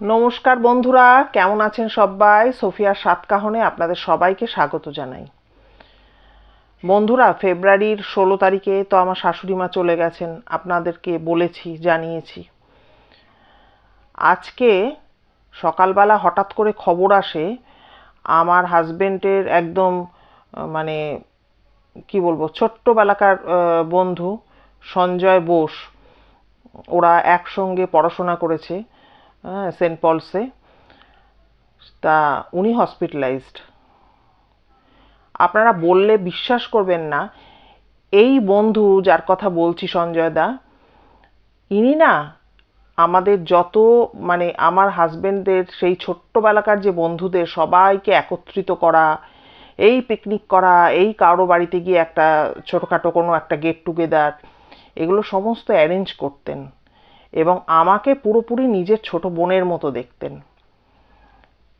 নমস্কার বন্ধুরা, কেমন আছেন সবাই? সোফিয়ার সাতকাহনে আপনাদের সবাইকে স্বাগত জানাই। বন্ধুরা, ফেব্রুয়ারির ষোলো তারিখে তো আমার শাশুড়ি মা চলে গেছেন, আপনাদেরকে বলেছি, জানিয়েছি। আজকে সকালবেলা হঠাৎ করে খবর আসে, আমার হাজবেন্ডের একদম মানে কি বলব, ছোট্টবেলাকার বন্ধু সঞ্জয় বোস, ওরা একসঙ্গে পড়াশোনা করেছে। সেন্ট পলসে, তা উনি হসপিটালাইজড আপনারা বললে বিশ্বাস করবেন না, এই বন্ধু যার কথা বলছি সঞ্জয় দা, ইনি না আমাদের যত মানে আমার হাজবেন্ডদের, সেই ছোট্টবেলাকার যে বন্ধুদের সবাইকে একত্রিত করা, এই পিকনিক করা, এই কারও বাড়িতে গিয়ে একটা ছোটোখাটো কোনো একটা গেট টুগেদার এগুলো সমস্ত অ্যারেঞ্জ করতেন। এবং আমাকে পুরোপুরি নিজের ছোট বোনের মতো দেখতেন।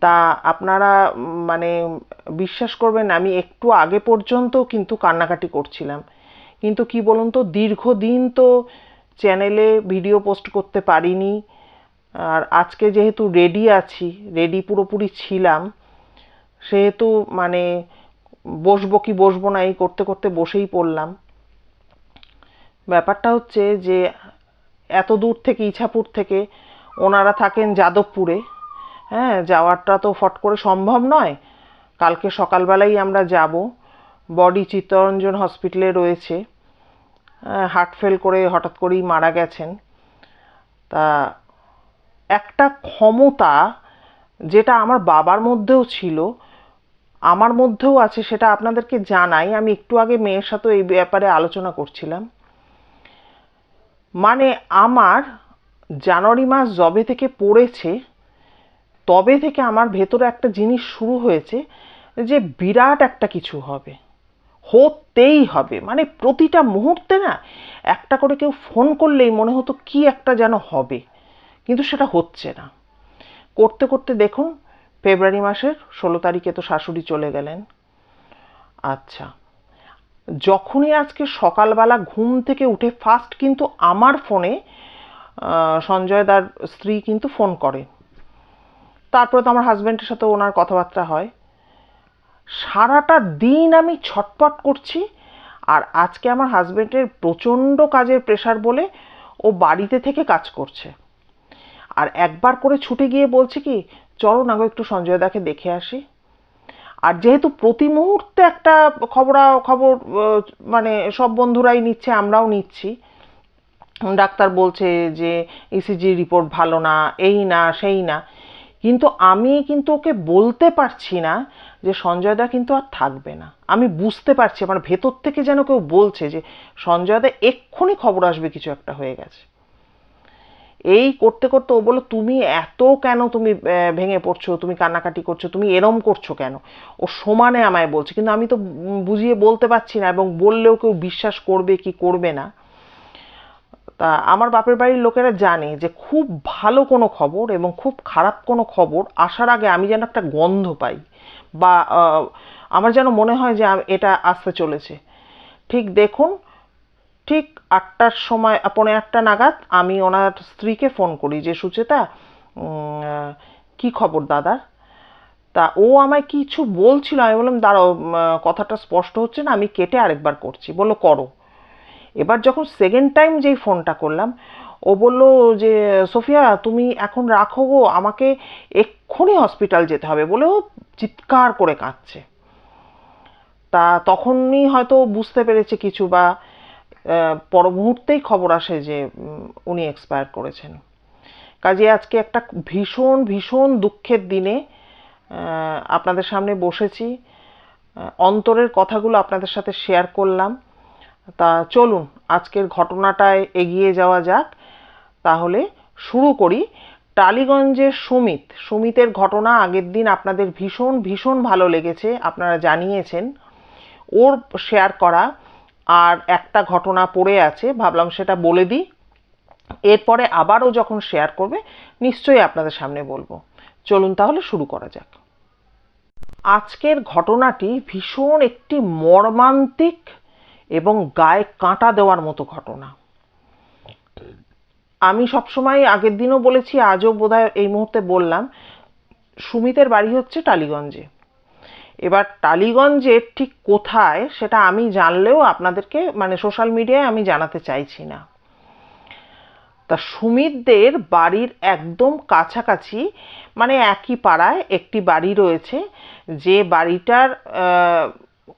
তা আপনারা মানে বিশ্বাস করবেন আমি একটু আগে পর্যন্ত কিন্তু কান্নাকাটি করছিলাম। কিন্তু কি বলুন তো, দীর্ঘদিন তো চ্যানেলে ভিডিও পোস্ট করতে পারিনি। আর আজকে যেহেতু রেডি আছি, রেডি পুরোপুরি ছিলাম, সেহেতু মানে বসবো কি বসবো না, এই করতে করতে বসেই পড়লাম। ব্যাপারটা হচ্ছে যে এত দূর থেকে, ইছাপুর থেকে ওনারা থাকেন যাদবপুরে। হ্যাঁ যাওয়াটা তো ফট করে সম্ভব নয়। কালকে সকালবেলাই আমরা যাব। বডি চিত্তরঞ্জন হসপিটালে রয়েছে। হার্ট ফেল করে হঠাৎ করেই মারা গেছেন। তা একটা ক্ষমতা যেটা আমার বাবার মধ্যেও ছিল, আমার মধ্যেও আছে সেটা আপনাদেরকে জানাই। আমি একটু আগে মেয়ের সাথে এই ব্যাপারে আলোচনা করছিলাম। মানে আমার জানুয়ারি মাস যবে থেকে পড়েছে, তবে থেকে আমার ভেতরে একটা জিনিস শুরু হয়েছে যে বিরাট একটা কিছু হবে, হতেই হবে। মানে প্রতিটা মুহূর্তে না একটা করে কেউ ফোন করলেই মনে হতো কি একটা যেন হবে, কিন্তু সেটা হচ্ছে না। করতে করতে দেখুন, ফেব্রুয়ারি মাসের ষোলো তারিখে তো শাশুড়ি চলে গেলেন। আচ্ছা যখনই আজকে সকালবেলা ঘুম থেকে উঠে ফার্স্ট কিন্তু আমার ফোনে সঞ্জয় দার স্ত্রী কিন্তু ফোন করে। তারপরে তো আমার হাজব্যান্ডের সাথে ওনার কথাবার্তা হয়। সারাটা দিন আমি ছটপট করছি আর আজকে আমার হাজব্যান্ডের প্রচণ্ড কাজের প্রেশার বলে ও বাড়িতে থেকে কাজ করছে। আর একবার করে ছুটে গিয়ে বলছে কি, চলো না গো একটু সঞ্জয় দাকে দেখে আসি। আর যেহেতু প্রতি মুহূর্তে একটা খবরা, খবর মানে সব বন্ধুরাই নিচ্ছে, আমরাও নিচ্ছি। ডাক্তার বলছে যে ইসিজি রিপোর্ট ভালো না, এই না, সেই না। কিন্তু আমি কিন্তু ওকে বলতে পারছি না যে সঞ্জয়দা কিন্তু আর থাকবে না। আমি বুঝতে পারছি, আমার ভেতর থেকে যেন কেউ বলছে যে সঞ্জয়দা এক্ষুনি খবর আসবে, কিছু একটা হয়ে গেছে। এই করতে করতে ও বলল, তুমি এত কেন তুমি ভেঙে পড়ছো? তুমি কান্নাকাটি করছ? তুমি এরম করছ কেন? ও সমানে আমায় বলছে, কিন্তু আমি তো বুঝিয়ে বলতে পারছি না এবং বললেও কেউ বিশ্বাস করবে কি করবে না। তা আমার বাপের বাড়ির লোকেরা জানে যে খুব ভালো কোনো খবর এবং খুব খারাপ কোনো খবর আসার আগে আমি যেন একটা গন্ধ পাই বা আমার যেন মনে হয় যে এটা আসতে চলেছে। ঠিক দেখুন ঠিক আটটার সময় আহ, পৌনে আটটা নাগাদ আমি ওনার স্ত্রীকে ফোন করি যে সুচেতা কি খবর দাদার তা ও আমায় কিছু বলছিল আমি বললাম দাঁড়াও কথাটা স্পষ্ট হচ্ছে না আমি কেটে আরেকবার করছি। বলল করো। এবার যখন সেকেন্ড টাইম যেই ফোনটা করলাম ও বলল যে সোফিয়া তুমি এখন রাখো গো আমাকে এক্ষুনি হসপিটাল যেতে হবে। বলে ও চিৎকার করে কাঁদছে। তা তখনই হয়তো বুঝতে পেরেছে কিছু বা পর মুহূর্তেই খবর আসে যে উনি এক্সপায়ার করেছেন। কাজে আজকে একটা ভীষণ ভীষণ দুঃখের দিনে আপনাদের সামনে বসেছি। অন্তরের কথাগুলো আপনাদের সাথে শেয়ার করলাম। তা চলুন, আজকের ঘটনাটায় এগিয়ে যাওয়া যাক। তাহলে শুরু করি। টালিগঞ্জের সুমিত, সুমিতের ঘটনা আগের দিন আপনাদের ভীষণ ভীষণ ভালো লেগেছে, আপনারা জানিয়েছেন। ওর শেয়ার করা আর একটা ঘটনা পড়ে আছে, ভাবলাম সেটা বলে দিই। এরপরে আবারও যখন শেয়ার করবে, নিশ্চয়ই আপনাদের সামনে বলব। চলুন তাহলে শুরু করা যাক। আজকের ঘটনাটি ভীষণ একটি মর্মান্তিক এবং গায়ে কাঁটা দেওয়ার মতো ঘটনা। আমি সবসময় আগের দিনও বলেছি, আজও বোধহয় এই মুহূর্তে বললাম, সুমিতের বাড়ি হচ্ছে টালিগঞ্জে। এবার টালিগঞ্জের ঠিক কোথায় সেটা আমি জানলেও আপনাদেরকে মানে সোশ্যাল মিডিয়ায় আমি জানাতে চাইছি না। তা সুমিতদের বাড়ির একদম কাছাকাছি মানে একই পাড়ায় একটি বাড়ি রয়েছে, যে বাড়িটার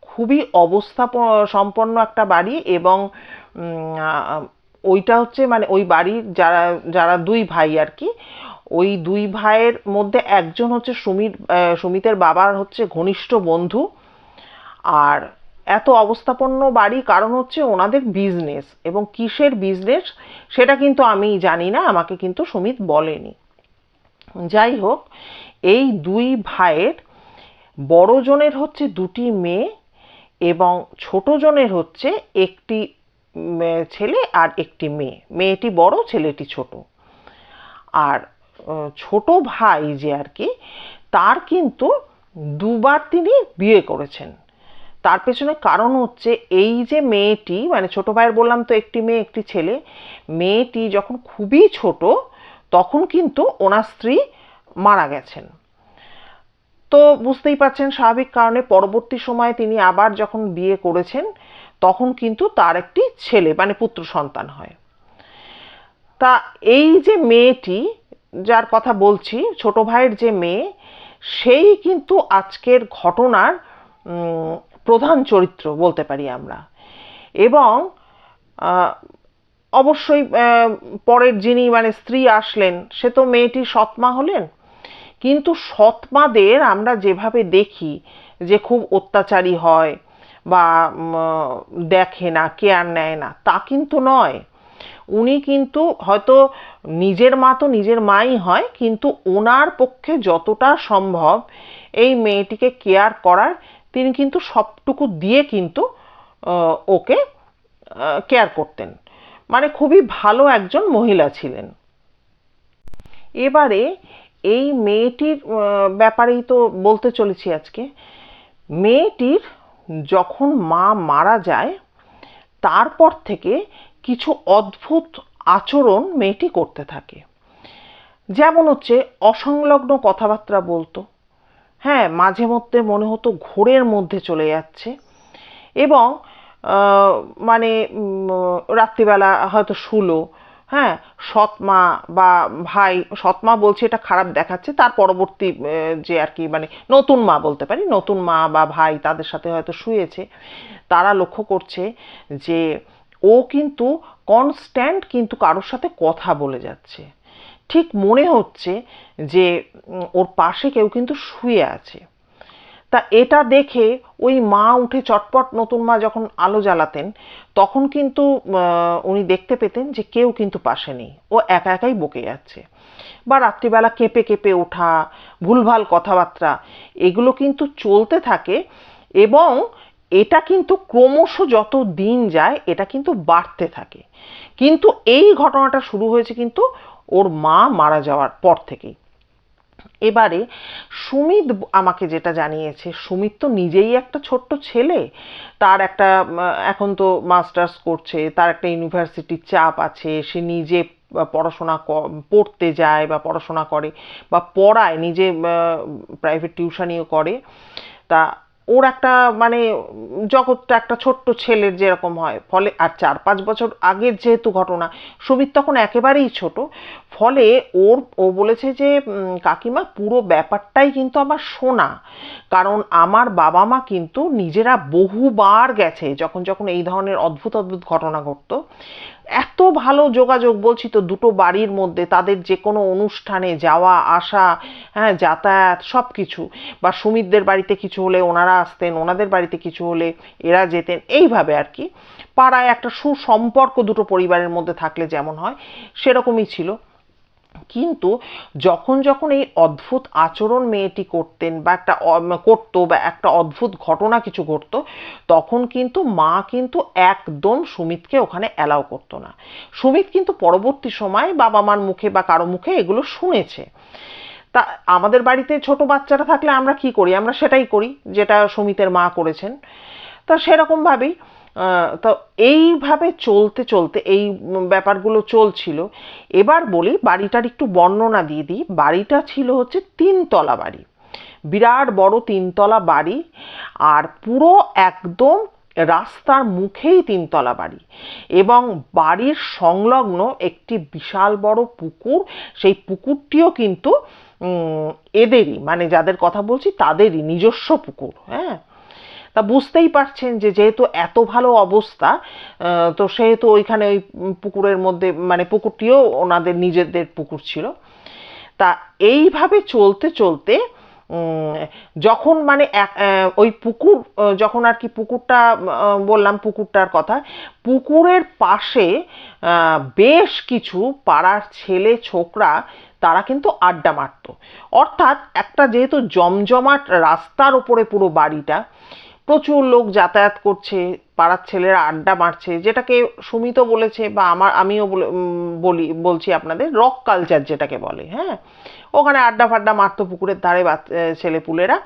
খুবই অবস্থা সম্পন্ন একটা বাড়ি এবং ওইটা হচ্ছে মানে ওই বাড়ির যারা যারা দুই ভাই আর কি ওই দুই ভাইয়ের মধ্যে একজন হচ্ছে সুমিত সুমিতের বাবার হচ্ছে ঘনিষ্ঠ বন্ধু। আর এত অবস্থাপন্ন বাড়ি, কারণ হচ্ছে ওনাদের বিজনেস এবং কিসের বিজনেস সেটা কিন্তু আমি জানি না, আমাকে কিন্তু সুমিত বলেনি। যাই হোক, এই দুই ভাইয়ের বড় জনের হচ্ছে দুটি মেয়ে এবং ছোট জনের হচ্ছে একটি ছেলে আর একটি মেয়ে। মেয়েটি বড়, ছেলেটি ছোট। আর ছোট ভাই যে আর কি, তার কিন্তু দুবার তিনি বিয়ে করেছেন। তার পেছনে কারণ হচ্ছে এই যে মেয়েটি মানে ছোট ভাইয়ের বললাম তো একটি মেয়ে, একটি ছেলে, মেয়েটি যখন খুবই ছোট, তখন কিন্তু ওনার স্ত্রী মারা গেছেন। তো বুঝতেই পারছেন স্বাভাবিক কারণে পরবর্তী সময়ে তিনি আবার যখন বিয়ে করেছেন, তখন কিন্তু তার একটি ছেলে মানে পুত্র সন্তান হয়। তা এই যে মেয়েটি যার কথা বলছি, ছোট ভাইয়ের যে মেয়ে, সেই কিন্তু আজকের ঘটনার প্রধান চরিত্র বলতে পারি আমরা। এবং অবশ্যই পরের যিনি মানে স্ত্রী আসলেন, সে তো মেয়েটি সৎমা হলেন। কিন্তু সৎমাদের আমরা যেভাবে দেখি, যে খুব অত্যাচারী হয় বা দেখে না কেয়ার নেয় না, তা কিন্তু নয়। উনি কিন্তু হয়তো নিজের মা তো নিজের মাই হয়, কিন্তু ওনার পক্ষে যতটা সম্ভব এই মেয়েটিকে কেয়ার করার তিনি কিন্তু সবটুকু দিয়ে কিন্তু ওকে কেয়ার করতেন। মানে খুবই ভালো একজন মহিলা ছিলেন। এবারে এই মেয়েটির ব্যাপারেই তো বলতে চলেছি আজকে। মেয়েটির যখন মা মারা যায়, তারপর থেকে কিছু অদ্ভুত আচরণ মেয়েটি করতে থাকে। যেমন হচ্ছে, অসংলগ্ন কথাবার্তা বলতো। হ্যাঁ মাঝে মধ্যে মনে হতো ঘোরের মধ্যে চলে যাচ্ছে এবং মানে রাত্রিবেলা হয়তো শুলো। হ্যাঁ সৎমা বা ভাই, সৎমা বলছে এটা খারাপ দেখাচ্ছে, তার পরবর্তী যে আর কি মানে নতুন মা বলতে পারি, নতুন মা বা ভাই তাদের সাথে হয়তো শুয়েছে। তারা লক্ষ্য করছে যে ও কিন্তু কনস্ট্যান্ট কিন্তু কারোর সাথে কথা বলে যাচ্ছে। ঠিক মনে হচ্ছে যে ওর পাশে কেউ কিন্তু শুয়ে আছে। তা এটা দেখে ওই মা উঠে চটপট নতুন মা যখন আলো জ্বালাতেন, তখন কিন্তু উনি দেখতে পেতেন যে কেউ কিন্তু পাশে নেই। ও একা একাই বকে যাচ্ছে। বা রাত্রিবেলা কেঁপে কেঁপে ওঠা, ভুলভাল কথাবার্তা, এগুলো কিন্তু চলতে থাকে এবং এটা কিন্তু ক্রমশ যত দিন যায়, এটা কিন্তু বাড়তে থাকে। কিন্তু এই ঘটনাটা শুরু হয়েছে কিন্তু ওর মা মারা যাওয়ার পর থেকেই। এবারে সুমিত আমাকে যেটা জানিয়েছে, সুমিত তো নিজেই একটা ছোট্ট ছেলে। তার একটা এখন তো মাস্টার্স করছে, তার একটা ইউনিভার্সিটির চাপ আছে, সে নিজে পড়াশোনা পড়তে যায় বা পড়াশোনা করে বা পড়ায়, নিজে প্রাইভেট টিউশনিও করে। তা ওর একটা মানে জগৎটা একটা ছোট্ট ছেলের যেরকম হয়। ফলে আর চার পাঁচ বছর আগের যেহেতু ঘটনা, সুমিত তখন একেবারেই ছোট। ফলে ওর, ও বলেছে যে কাকিমা, পুরো ব্যাপারটাই কিন্তু আমার শোনা কারণ আমার বাবা মা কিন্তু নিজেরা বহুবার গেছে, যখন যখন এই ধরনের অদ্ভুত অদ্ভুত ঘটনা ঘটতো। এত ভালো যোগাযোগ, বলছি তো দুটো বাড়ির মধ্যে, তাদের যে কোনো অনুষ্ঠানে যাওয়া, আসা হ্যাঁ যাতায়াত সব কিছু বা সুমিতদের বাড়িতে কিছু হলে ওনারা আসতেন, ওনাদের বাড়িতে কিছু হলে এরা যেতেন। এইভাবে আর কি। পাড়ায় একটা সুসম্পর্ক দুটো পরিবারের মধ্যে থাকলে যেমন হয়, সেরকমই ছিল। কিন্তু যখন যখন এই অদ্ভুত আচরণ মেয়েটি করতেন বা একটা করতো বা একটা অদ্ভুত ঘটনা কিছু ঘটতো, তখন কিন্তু মা কিন্তু একদম সুমিতকে ওখানে অ্যালাউ করতো না। সুমিত কিন্তু পরবর্তী সময় বাবা মার মুখে বা কারও মুখে এগুলো শুনেছে। তা আমাদের বাড়িতে ছোট বাচ্চারা থাকলে আমরা কি করি? আমরা সেটাই করি যেটা সুমিতের মা করেছেন। তা সেরকমভাবেই তো এইভাবে চলতে চলতে এই ব্যাপারগুলো চলছিল। এবার বলি বাড়িটার একটু বর্ণনা দিয়ে দিই। বাড়িটা ছিল হচ্ছে তিনতলা বাড়ি। বিরাট বড় তিনতলা বাড়ি আর পুরো একদম রাস্তার মুখেই তিনতলা বাড়ি এবং বাড়ির সংলগ্ন একটি বিশাল বড় পুকুর। সেই পুকুরটিও কিন্তু এদেরই। মানে যাদের কথা বলছি তাদেরই নিজস্ব পুকুর হ্যাঁ? তা বুঝতেই পারছেন যে যেহেতু এত ভালো অবস্থা তো সেহেতু ওইখানে ওই পুকুরের মধ্যে মানে পুকুরটিও ওনাদের নিজেদের পুকুর ছিল। তা এইভাবে চলতে চলতে যখন মানে ওই পুকুর যখন আর কি পুকুরটা বললাম পুকুরটার কথা, পুকুরের পাশে বেশ কিছু পাড়ার ছেলে ছোকরা, তারা কিন্তু আড্ডা মারতো। অর্থাৎ একটা যেহেতু জমজমাট রাস্তার উপরে পুরো বাড়িটা প্রচুর লোক যাতায়াত করছে, পাড়ার ছেলেরা আড্ডা মারছে, যেটাকে সুমিত বলেছে বা আমার, আমিও বলে বলি, বলছি আপনাদের রক কালচার যেটাকে বলে হ্যাঁ? ওখানে আড্ডা ফাড্ডা মারতো পুকুরের ধারে ছেলে পুলেরা।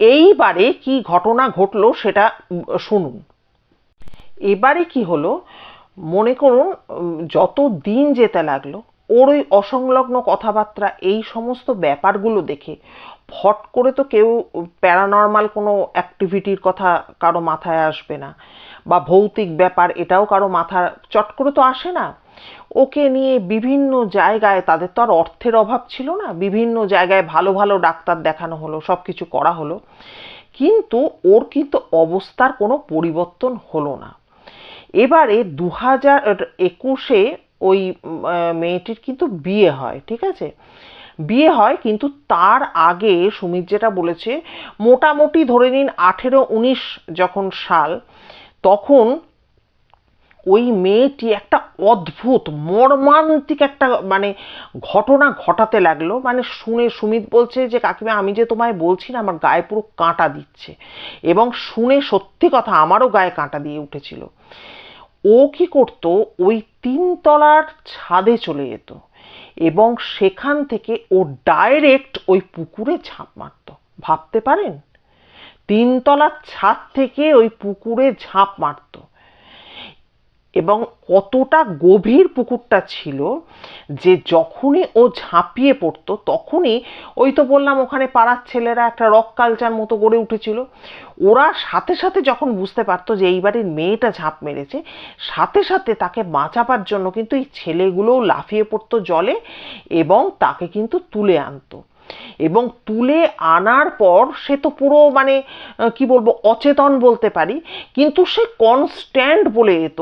এইবারে কি ঘটনা ঘটলো সেটা শুনুন। এবারে কি হলো? মনে করুন যত দিন যেতে লাগল ওর ওই অসংলগ্ন কথাবার্তা, এই সমস্ত ব্যাপারগুলো দেখে ফট করে তো কেউ প্যারানর্মাল কোনো অ্যাক্টিভিটির কথা কারও মাথায় আসবে না বা ভৌতিক ব্যাপার এটাও কারও মাথা চট করে তো আসে না। ওকে নিয়ে বিভিন্ন জায়গায় তাদের তো আর অর্থের অভাব ছিল না, বিভিন্ন জায়গায় ভালো ভালো ডাক্তার দেখানো হলো সব কিছু করা হলো। কিন্তু ওর কিন্তু অবস্থার কোনো পরিবর্তন হলো না। এবারে দু হাজার একুশে ওই মেয়েটির কিন্তু বিয়ে হয়, ঠিক আছে? বিয়ে হয় কিন্তু তার আগে সুমিত যেটা বলেছে, মোটামুটি ধরে নিন আঠেরো উনিশ যখন সাল, তখন ওই মেয়েটি একটা অদ্ভুত, মর্মান্তিক একটা মানে ঘটনা ঘটাতে লাগল। মানে শুনে সুমিত বলছে যে, কাকিমা, আমি যে তোমায় বলছি না, আমার গায়ে পুরো কাঁটা দিচ্ছে। এবং শুনে সত্যি কথা আমারও গায়ে কাঁটা দিয়ে উঠেছিল। ও কি করতো? ওই তিনতলার ছাদে চলে যেত এবং সেখান থেকে ও ডাইরেক্ট ওই পুকুরে ঝাঁপ মারত। ভাবতে পারেন? তিনতলার ছাদ থেকে ওই পুকুরে ঝাঁপ মারতো। এবং কতটা গভীর পুকুরটা ছিল যে যখনই ও ঝাঁপিয়ে পড়তো, তখনই ওই তো বললাম ওখানে পাড়ার ছেলেরা একটা রক কালচার মতো গড়ে উঠেছিল। ওরা সাথে সাথে যখন বুঝতে পারতো যে এই বাড়ির মেয়েটা ঝাঁপ মেরেছে, সাথে সাথে তাকে বাঁচাবার জন্য কিন্তু এই ছেলেগুলোও লাফিয়ে পড়তো জলে এবং তাকে কিন্তু তুলে আনতো। এবং তুলে আনার পর সে তো পুরো মানে কি বলব, অচেতন বলতে পারি। কিন্তু সে কনস্ট্যান্ট বলে যেত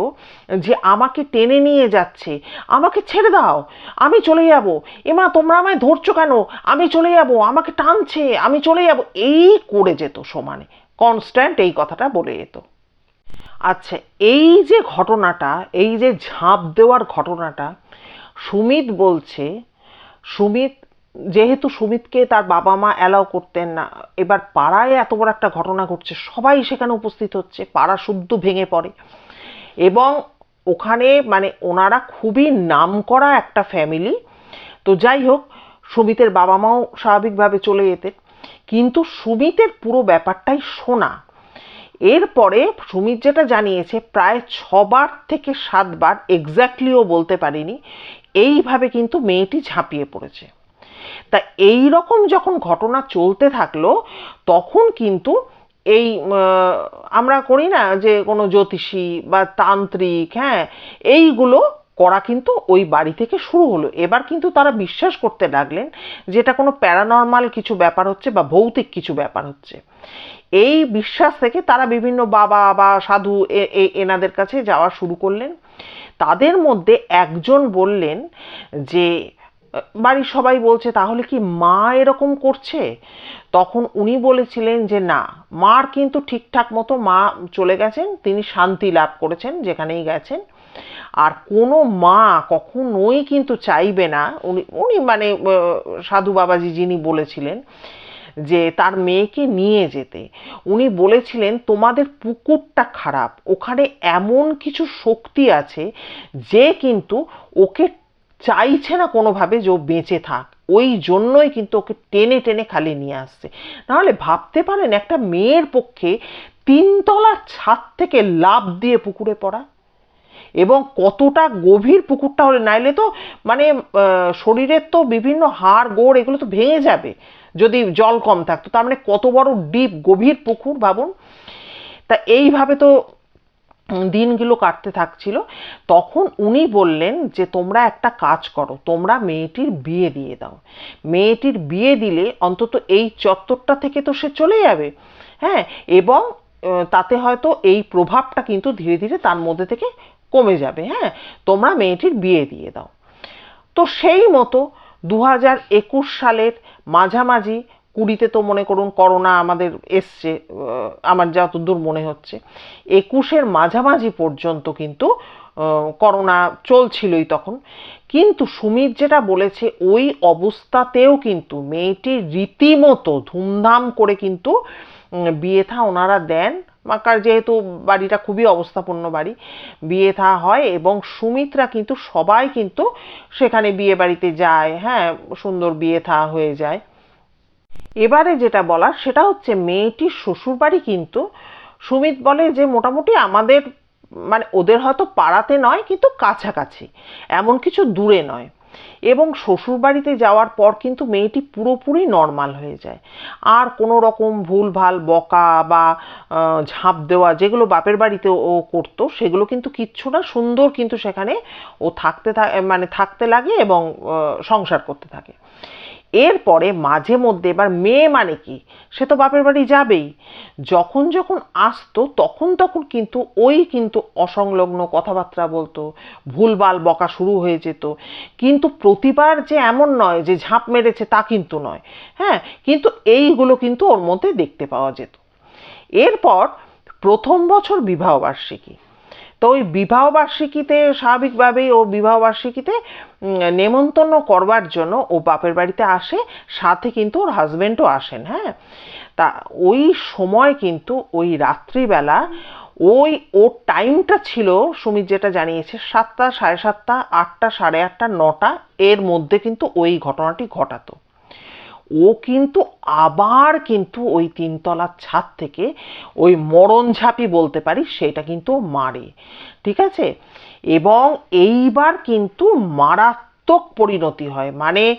যে আমাকে টেনে নিয়ে যাচ্ছে। আমাকে ছেড়ে দাও, আমি চলে যাব। এমা, তোমরা আমায় ধরছো কেন? আমি চলে যাব, আমাকে টানছে, আমি চলে যাব। এই করে যেত সমানে। কনস্ট্যান্ট এই কথাটা বলে যেত আচ্ছা এই যে ঘটনাটা, এই যে ঝাঁপ দেওয়ার ঘটনাটা, সুমিত বলছে, সুমিত যেহেতু সুমিতকে তার বাবা মা অ্যালাউ করতেন না, এবার পাড়ায় এত বড় একটা ঘটনা ঘটছে, সবাই সেখানে উপস্থিত হচ্ছে, পাড়া শুদ্ধ ভেঙে পড়ে। এবং ওখানে মানে ওনারা খুবই নামকরা একটা ফ্যামিলি তো যাই হোক, সুমিতের বাবা মাও স্বাভাবিকভাবে চলে যেতেন কিন্তু সুমিতের পুরো ব্যাপারটাই শোনা এরপরে সুমিত যেটা জানিয়েছে, প্রায় ছবার থেকে সাতবার এক্স্যাক্টলিও বলতে পারিনি, এইভাবে কিন্তু মেয়েটি ঝাঁপিয়ে পড়েছে। তা এই রকম যখন ঘটনা চলতে থাকল, তখন কিন্তু এই আমরা করি না যে কোনো জ্যোতিষী বা তান্ত্রিক হ্যাঁ এইগুলো করা কিন্তু ওই বাড়ি থেকে শুরু হলো। এবার কিন্তু তারা বিশ্বাস করতে লাগলেন যে এটা কোনো প্যারানর্মাল কিছু ব্যাপার হচ্ছে বা ভৌতিক কিছু ব্যাপার হচ্ছে। এই বিশ্বাস থেকে তারা বিভিন্ন বাবা বা সাধু এনাদের কাছে যাওয়া শুরু করলেন। তাদের মধ্যে একজন বললেন যে বাড়ির সবাই বলছে, তাহলে কি মা এরকম করছে? তখন উনি বলেছিলেন যে, না, মার কিন্তু ঠিকঠাক মতো মা চলে গেছেন, তিনি শান্তি লাভ করেছেন, যেখানেই গেছেন। আর কোনো মা কখনোই কিন্তু চাইবে না। উনি উনি মানে সাধু বাবাজি যিনি বলেছিলেন যে, তার মেয়েকে নিয়ে যেতে। উনি বলেছিলেন, তোমাদের পুকুরটা খারাপ, ওখানে এমন কিছু শক্তি আছে যে, কিন্তু ওকে চাইছে না কোনোভাবে যে ও বেঁচে থাক। ওই জন্যই কিন্তু ওকে টেনে টেনে খালি নিয়ে আসছে। নাহলে ভাবতে পারেন, একটা মেয়ের পক্ষে তিনতলার ছাদ থেকে লাভ দিয়ে পুকুরে পড়া। এবং কতটা গভীর পুকুরটা হলে, নাইলে তো মানে শরীরের তো বিভিন্ন হাড়, গোড় এগুলো তো ভেঙে যাবে, যদি জল কম থাকতো। তার মানে কত বড় ডিপ গভীর পুকুর, ভাবুন। তা এইভাবে তো দিনগুলো কাটতে থাকছিল, তখন উনি বললেন যে, তোমরা একটা কাজ করো, তোমরা মেয়েটির বিয়ে দিয়ে দাও। মেয়েটির বিয়ে দিলে অন্তত এই চত্বরটা থেকে তো সে চলে যাবে। হ্যাঁ এবং তাতে হয়তো এই প্রভাবটা কিন্তু ধীরে ধীরে তার মধ্যে থেকে কমে যাবে। হ্যাঁ তোমরা মেয়েটির বিয়ে দিয়ে দাও। তো সেই মতো দু হাজার একুশ সালের মাঝামাঝি কুড়িতে তো মনে করুন করোনা আমাদের এসছে আমার যতদূর মনে হচ্ছে একুশের মাঝামাঝি পর্যন্ত কিন্তু করোনা চলছিলই তখন। কিন্তু সুমিত যেটা বলেছে ওই অবস্থাতেও কিন্তু মেয়েটি রীতিমতো ধুমধাম করে কিন্তু উম, বিয়ে থা ওনারা দেন। কার যেহেতু বাড়িটা খুবই অবস্থাপন্ন বাড়ি বিয়ে থা হয় এবং সুমিত্রা কিন্তু সবাই কিন্তু সেখানে বিয়ে বাড়িতে যায় হ্যাঁ সুন্দর বিয়ে থা হয়ে যায়। এবারে যেটা বলার সেটা হচ্ছে মেয়েটির শ্বশুরবাড়ি কিন্তু সুমিত বলে যে মোটামুটি আমাদের মানে ওদের হয়তো পাড়াতে নয়, কিন্তু কাছাকাছি, এমন কিছু দূরে নয়। এবং শ্বশুরবাড়িতে যাওয়ার পর কিন্তু মেয়েটি পুরোপুরি নর্মাল হয়ে যায়। আর কোনো রকম ভুলভাল বকা বা ঝাঁপ দেওয়া যেগুলো বাপের বাড়িতে ও করতো, সেগুলো কিন্তু কিচ্ছু না, সুন্দর কিন্তু সেখানে ও থাকতে মানে থাকতে লাগে এবং সংসার করতে থাকে। এরপরে মাঝে মধ্যে এবার মেয়ে মানে কি? সে তো বাপের বাড়ি যাবেই। যখন যখন আসতো, তখন তখন কিন্তু ওই কিন্তু অসংলগ্ন কথাবার্তা বলতো। ভুলভাল বকা শুরু হয়ে যেত। কিন্তু প্রতিবার যে এমন নয়, যে ঝাঁপ মেরেছে তা কিন্তু নয়। হ্যাঁ কিন্তু এইগুলো কিন্তু ওর মধ্যে দেখতে পাওয়া যেত। এরপর প্রথম বছর বিবাহবার্ষিকী তো ওই বিবাহবার্ষিকীতে স্বাভাবিকভাবেই ও বিবাহবার্ষিকীতে নেমন্তন্ন করবার জন্য ও বাপের বাড়িতে আসে, সাথে কিন্তু ওর হাজবেন্ডও আসেন হ্যাঁ? তা ওই সময় কিন্তু ওই রাত্রিবেলা ওই, ওর টাইমটা ছিল, সুমিত যেটা জানিয়েছে, সাতটা সাড়ে সাতটা, আটটা সাড়ে আটটা, নটা, এর মধ্যে কিন্তু ওই ঘটনাটি ঘটাতো। ও কিন্তু আবার কিন্তু ওই তিনতলার ছাদ থেকে ওই মরণ ঝাঁপি বলতে পারি, সেটা কিন্তু মারে। ঠিক আছে? এবং এইবার কিন্তু মারাত্মক পরিণতি হয়। মানে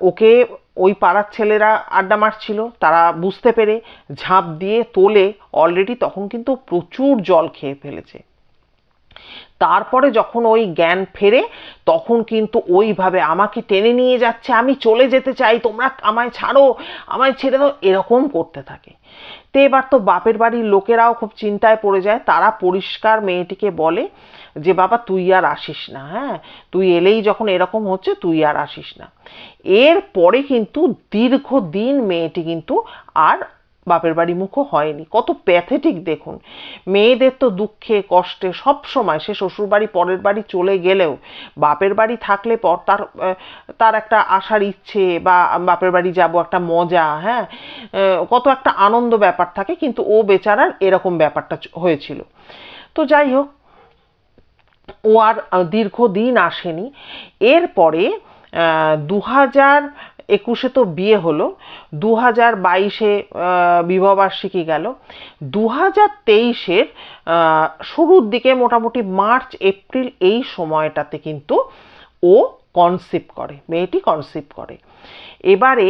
ওকে ওই পাড়ার ছেলেরা আড্ডা মারছিল, তারা বুঝতে পেরে ঝাঁপ দিয়ে তোলে, অলরেডি তখন কিন্তু প্রচুর জল খেয়ে ফেলেছে। তারপরে যখন ওই জ্ঞান ফেরে, তখন কিন্তু ওইভাবে আমাকে টেনে নিয়ে যাচ্ছে, আমি চলে যেতে চাই, তোমরা আমায় ছাড়ো, আমায় ছেড়ে দাও, এরকম করতে থাকে। তো এবার তো বাপের বাড়ির লোকেরাও খুব চিন্তায় পড়ে যায়, তারা পরিষ্কার মেয়েটিকে বলে যে, বাবা, তুই আর আসিস না হ্যাঁ? তুই এলেই যখন এরকম হচ্ছে, তুই আর আসিস না। এরপরে কিন্তু দীর্ঘদিন মেয়েটি কিন্তু আর বাপের বাড়ি মুখও হয়নি। কত প্যাথেটিক দেখুন। মেয়েদের তো দুঃখে, কষ্টে সব সময় সে শ্বশুর বাড়ি, পরের বাড়ি চলে গেলেও বাপের বাড়ি থাকলে পর তার তার একটা আসার ইচ্ছে বা বাপের বাড়ি যাব একটা মজা হ্যাঁ? কত একটা আনন্দ ব্যাপার থাকে, কিন্তু ও বেচারার এরকম ব্যাপারটা হয়েছিল। তো যাই হোক, ও আর দীর্ঘদিন আসেনি। এরপরে দু হাজার একুশে তো বিয়ে হলো দু হাজার বাইশে বিবাহবার্ষিকী গেল। দু হাজার তেইশের শুরুর দিকে মোটামুটি মার্চ, এপ্রিল এই সময়টাতে কিন্তু ও কনসিভ করে, মেয়েটি কনসিভ করে। এবারে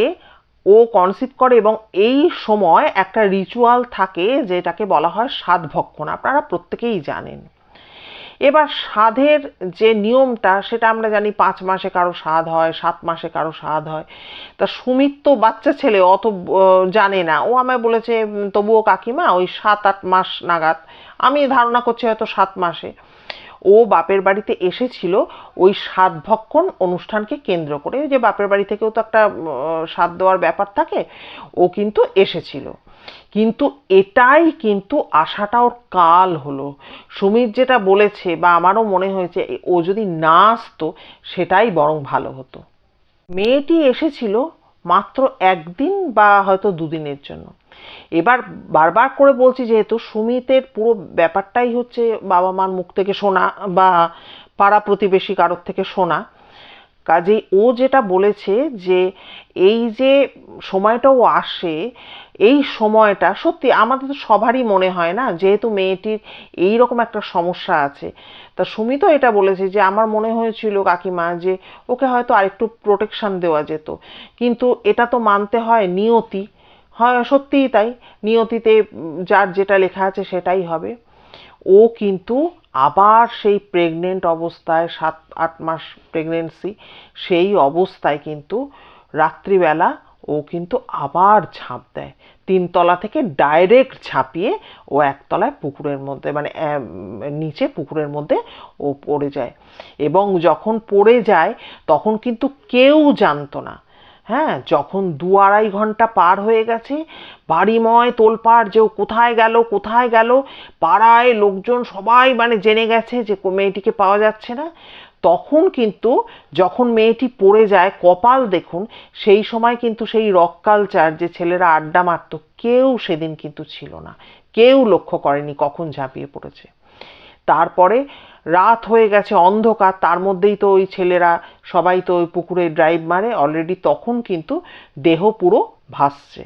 ও কনসিভ করে এবং এই সময় একটা রিচুয়াল থাকে যেটাকে বলা হয় সাত ভক্ষণ আপনারা প্রত্যেকেই জানেন। এবার স্বাদের যে নিয়মটা, সেটা আমরা জানি পাঁচ মাসে কারও স্বাদ হয়, সাত মাসে কারও স্বাদ হয়। তা সুমিত তো বাচ্চা ছেলে অত জানে না। ও আমায় বলেছে তবুও কাকিমা, ওই সাত আট মাস নাগাদ, আমি ধারণা করছি হয়তো সাত মাসে। ও বাপের বাড়িতে এসেছিল ওই সাত ভক্ষণ অনুষ্ঠানকে কেন্দ্র করে। যে বাপের বাড়ি থেকেও তো একটা সাত দেওয়ার ব্যাপার থাকে, ও কিন্তু এসেছিল। কিন্তু এটাই কিন্তু আশাটা ওর কাল হলো। সুমিত যেটা বলেছে বা আমারও মনে হয়েছে ও যদি না আসতো, সেটাই বরং ভালো হতো। মেয়েটি এসেছিল মাত্র একদিন বা হয়তো দুদিনের জন্য। এবার বারবার করে বলছি যেহেতু সুমিতের পুরো ব্যাপারটাই হচ্ছে বাবা মার মুখ থেকে শোনা বা পাড়া প্রতিবেশী কারোর থেকে শোনা কাজেই ও যেটা বলেছে যে এই যে সময়টাও আসে, এই সময়টা সত্যি আমাদের তো সবারই মনে হয় না যেহেতু মেয়েটির এই রকম একটা সমস্যা আছে। তা সুমিতও এটা বলেছে যে আমার মনে হয়েছিল কাকিমা যে ওকে হয়তো আরেকটু প্রোটেকশন দেওয়া যেত। কিন্তু এটা তো মানতে হয় নিয়তি। হয় সত্যিই তাই। নিয়তিতে যার যেটা লেখা আছে সেটাই হবে। ও কিন্তু আবার সেই প্রেগনেন্ট অবস্থায় সাত, আট মাস প্রেগনেন্সি সেই অবস্থায় কিন্তু রাত্রিবেলা ও কিন্তু আবার ঝাঁপ দেয়। তিনতলা থেকে ডাইরেক্ট ঝাঁপিয়ে ও একতলায় পুকুরের মধ্যে মানে নিচে পুকুরের মধ্যে ও পড়ে যায়। এবং যখন পড়ে যায়, তখন কিন্তু কেউ জানতো না হ্যাঁ যখন দু আড়াই ঘণ্টা পার হয়ে গেছে, বাড়িময় তোলপাড় যে ও কোথায় গেল কোথায় গেল, পাড়ায় লোকজন সবাই মানে জেনে গেছে যে মেয়েটিকে পাওয়া যাচ্ছে না। তখন কিন্তু যখন মেয়েটি পড়ে যায়, কপাল দেখুন, সেই সময় কিন্তু সেই রক কালচার যে ছেলেরা আড্ডা মারতো, কেউ সেদিন কিন্তু ছিল না। কেউ লক্ষ্য করেনি কখন ঝাঁপিয়ে পড়েছে। তারপরে রাত হয়ে গেছে, অন্ধকার, তার মধ্যেই তো ওই ছেলেরা সবাই তো ওই পুকুরে ড্রাইভ মারে অলরেডি তখন কিন্তু দেহ পুরো ভাসছে।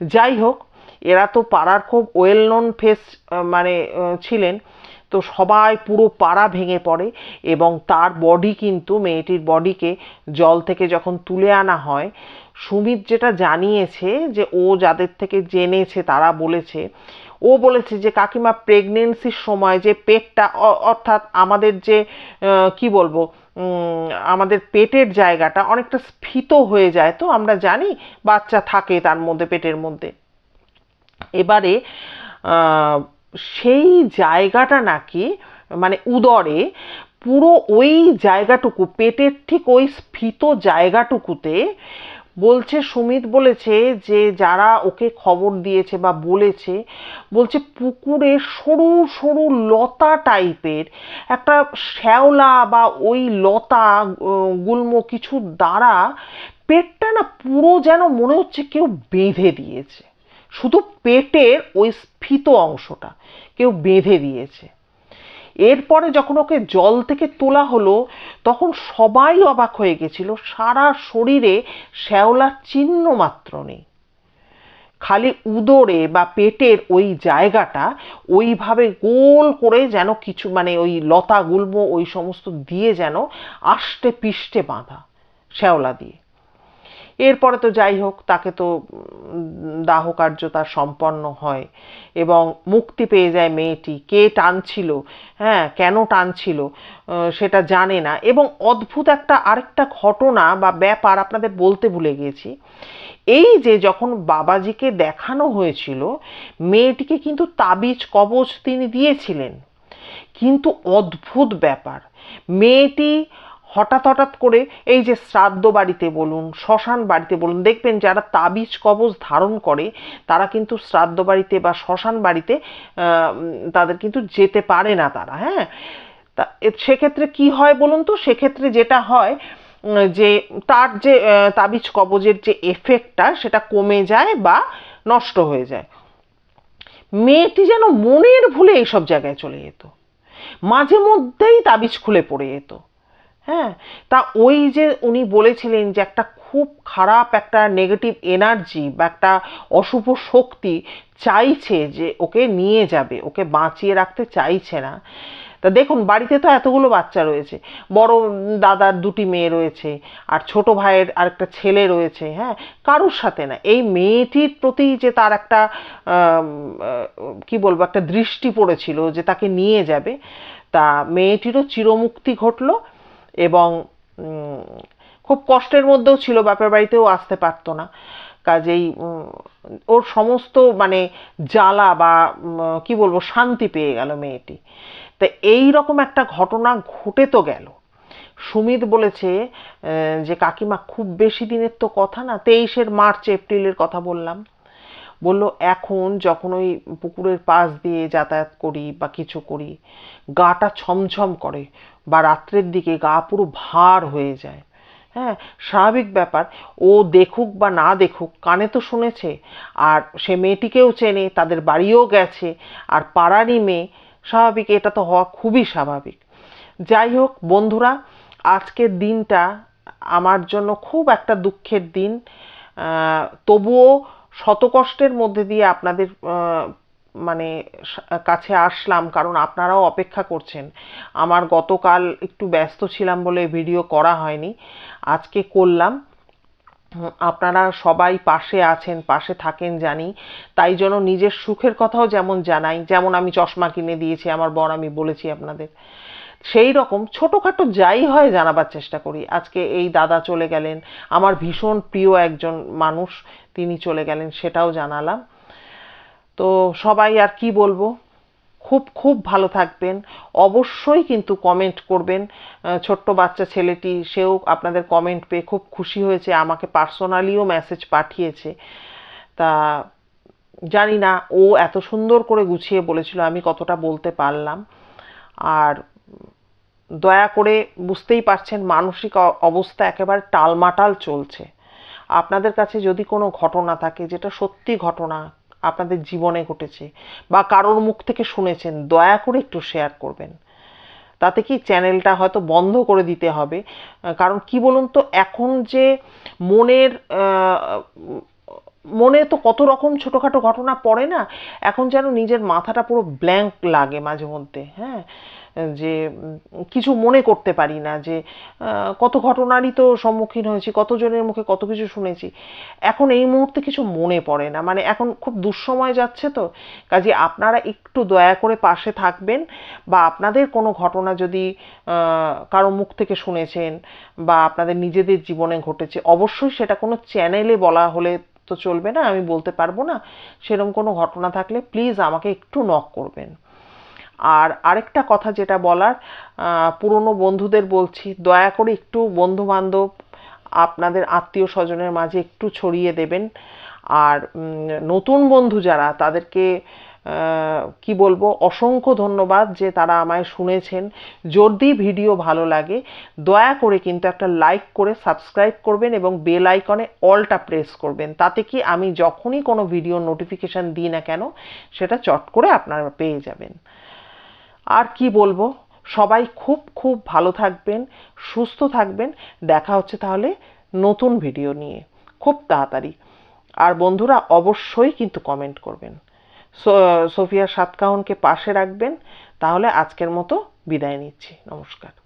যাই হোক, এরা তো পাড়ার খুব ওয়েল নোন ফেস মানে ছিলেন, তো সবাই পুরো পাড়া ভেঙে পড়ে এবং তার বডি কিন্তু, মেয়েটির বডিকে জল থেকে যখন তুলে আনা হয়, সুমিত যেটা জানিয়েছে যে ও যাদের থেকে জেনেছে, তারা বলেছে ও বলেছে যে, কাকিমা প্রেগনেন্সির সময় যে পেটটা অর্থাৎ আমাদের যে কি বলব আমাদের পেটের জায়গাটা অনেকটা স্ফীত হয়ে যায় তো, আমরা জানি বাচ্চা থাকে তার মধ্যে, পেটের মধ্যে। এবারে সেই জায়গাটা নাকি মানে উদরে পুরো ওই জায়গাটুকু, পেটের ঠিক ওই স্ফীত জায়গাটুকুতে বলছে, সুমিত বলেছে যে যারা ওকে খবর দিয়েছে বা বলেছে, বলছে পুকুরে সরু সরু লতা টাইপের একটা শ্যাওলা বা ওই লতা গুল্ম কিছু দ্বারা পেটটা না পুরো যেন মনে হচ্ছে কেউ বেঁধে দিয়েছে। শুধু পেটের ওই স্ফীত অংশটা কেউ বেঁধে দিয়েছে। এরপরে যখন ওকে জল থেকে তোলা হলো, তখন সবাই অবাক হয়ে গেছিল, সারা শরীরে শ্যাওলার চিহ্ন মাত্র নেই। খালি উদরে বা পেটের ওই জায়গাটা ওইভাবে গোল করে যেন কিছু মানে ওই লতা গুল্ম ওই সমস্ত দিয়ে যেন আষ্টে পিষ্টে বাঁধা, শ্যাওলা দিয়ে। এরপরে তো যাই হোক, তাকে তো দাহ কার্য তার সম্পন্ন হয় এবং মুক্তি পেয়ে যায় মেয়েটি। কে টানছিল? হ্যাঁ কেন টানছিল? সেটা জানে না। এবং অদ্ভুত একটা আরেকটা ঘটনা বা ব্যাপার আপনাদের বলতে ভুলে গেছি। এই যে যখন বাবাজিকে দেখানো হয়েছিল, মেয়েটিকে কিন্তু তাবিজ কবচ তিনি দিয়েছিলেন। কিন্তু অদ্ভুত ব্যাপার। মেয়েটি হঠাৎ হঠাৎ করে এই যে শ্রাদ্ধ বাড়িতে বলুন, শ্মশান বাড়িতে বলুন, দেখবেন যারা তাবিজ কবজ ধারণ করে, তারা কিন্তু শ্রাদ্ধ বাড়িতে বা শ্মশান বাড়িতে তাদের কিন্তু যেতে পারে না তারা হ্যাঁ? তা সেক্ষেত্রে কি হয় বলুন তো? সেক্ষেত্রে যেটা হয় যে তার যে তাবিজ কবজের যে এফেক্টটা সেটা কমে যায় বা নষ্ট হয়ে যায়। মেয়েটি যেন মনের ভুলে এইসব জায়গায় চলে যেত। মাঝে মধ্যেই তাবিজ খুলে পড়ে যেত। হ্যাঁ? তা ওই যে উনি বলেছিলেন যে একটা খুব খারাপ একটা নেগেটিভ এনার্জি বা একটা অশুভ শক্তি চাইছে যে ওকে নিয়ে যাবে, ওকে বাঁচিয়ে রাখতে চাইছে না। তা দেখুন, বাড়িতে তো এতগুলো বাচ্চা রয়েছে। বড় দাদার দুটি মেয়ে রয়েছে, আর ছোট ভাইয়ের আরেকটা ছেলে রয়েছে হ্যাঁ? কারোর সাথে না। এই মেয়েটির প্রতি যে তার একটা কি বলব, একটা দৃষ্টি পড়েছিল যে তাকে নিয়ে যাবে, তা মেয়েটিরও চিরমুক্তি ঘটলো। এবং খুব কষ্টের মধ্যেও ছিল, বাপের বাড়িতেও আসতে পারতো না। কাজেই ওর সমস্ত মানে জ্বালা বা কি বলব, শান্তি পেয়ে গেল মেয়েটি। তা এই রকম একটা ঘটনা ঘটে তো গেল। সুমিত বলেছে যে কাকিমা খুব বেশি দিনের তো কথা না, তেইশের মার্চ, এপ্রিলের কথা বললাম। বলল, এখন যখন ওই পুকুরের পাশ দিয়ে যাতায়াত করি বা কিছু করি, গাটা ছমছম করে বা রাত্রের দিকে গা পুরো ভার হয়ে যায়। হ্যাঁ স্বাভাবিক ব্যাপার। ও দেখুক বা না দেখুক, কানে তো শুনেছে। আর সে মেয়েটিকেও চেনে, তাদের বাড়িও গেছে। আর পাড়ারই মেয়ে, স্বাভাবিক, এটা তো হওয়া খুবই স্বাভাবিক। যাই হোক, বন্ধুরা, আজকের দিনটা আমার জন্য খুব একটা দুঃখের দিন। তবুও শত কষ্টের মধ্যে দিয়ে আপনাদের মানে কাছে আসলাম, কারণ আপনারাও অপেক্ষা করছেন। আমার গতকাল একটু ব্যস্ত ছিলাম বলে ভিডিও করা হয়নি। আজকে করলাম। আপনারা সবাই পাশে আছেন, পাশে থাকেন জানি। তাই জন্য নিজের সুখের কথাও যেমন জানাই, যেমন আমি চশমা কিনে দিয়েছি, আমার বর আমি বলেছি আপনাদের। সেই রকম ছোটোখাটো যাই হয় জানাবার চেষ্টা করি। আজকে এই দাদা চলে গেলেন, আমার ভীষণ প্রিয় একজন মানুষ, তিনি চলে গেলেন, সেটাও জানালাম। তো সবাই আর কি বলব? খুব খুব ভালো থাকবেন। অবশ্যই কিন্তু কমেন্ট করবেন। ছোট্ট বাচ্চা ছেলেটি, সেও আপনাদের কমেন্ট পেয়ে খুব খুশি হয়েছে, আমাকে পার্সোনালিও মেসেজ পাঠিয়েছে। তা জানি না, ও এত সুন্দর করে গুছিয়ে বলেছিল, আমি কতটা বলতে পারলাম। আর দয়া করে বুঝতেই পারছেন, মানসিক অবস্থা একেবারে টালমাটাল চলছে। আপনাদের কাছে যদি কোনো ঘটনা থাকে, যেটা সত্যি ঘটনা আপনাদের জীবনে ঘটেছে বা কারোর মুখ থেকে শুনেছেন, দয়া করে একটু শেয়ার করবেন। তাতে কি চ্যানেলটা হয়তো বন্ধ করে দিতে হবে? কারণ কি বলুন তো, এখন যে মনের মনে তো কত রকম ছোটোখাটো ঘটনা পড়ে না, এখন যেন নিজের মাথাটা পুরো ব্ল্যাঙ্ক লাগে মাঝে মধ্যে হ্যাঁ? যে কিছু মনে করতে পারি না, যে কত ঘটনারই তো সম্মুখীন হয়েছি, কতজনের মুখে কত কিছু শুনেছি। এখন এই মুহূর্তে কিছু মনে পড়ে না। মানে এখন খুব দুঃসময় যাচ্ছে তো। কাজে আপনারা একটু দয়া করে পাশে থাকবেন বা আপনাদের কোনো ঘটনা যদি কারও মুখ থেকে শুনেছেন বা আপনাদের নিজেদের জীবনে ঘটেছে, অবশ্যই সেটা কোনো চ্যানেলে বলা হলে তো চলবে না, আমি বলতে পারব না। সেরকম কোনো ঘটনা থাকলে প্লিজ আমাকে একটু নক করবেন। আর আরেকটা কথা যেটা বলার পুরনো বন্ধুদের বলছি, দয়া করে একটু বন্ধু বান্ধব আপনাদের আত্মীয় স্বজনের মাঝে একটু ছড়িয়ে দেবেন। আর নতুন বন্ধু যারা, তাদেরকে কি বলব, অসংখ্য ধন্যবাদ যে তারা আমায় শুনেছেন। যদি ভিডিও ভালো লাগে, দয়া করে কিন্তু একটা লাইক করে সাবস্ক্রাইব করবেন এবং বেল আইকনে অলটা প্রেস করবেন। তাতে কি আমি যখনই কোনো ভিডিও নোটিফিকেশন দিই না কেন, সেটা চট করে আপনারা পেয়ে যাবেন। আর কি বলব? সবাই খুব খুব ভালো থাকবেন, সুস্থ থাকবেন। দেখা হচ্ছে তাহলে নতুন ভিডিও নিয়ে খুব তাড়াতাড়ি। আর বন্ধুরা অবশ্যই কিন্তু কমেন্ট করবেন। সোফিয়া সাতকাহনকে পাশে রাখবেন। তাহলে আজকের মতো বিদায় নিচ্ছি। নমস্কার।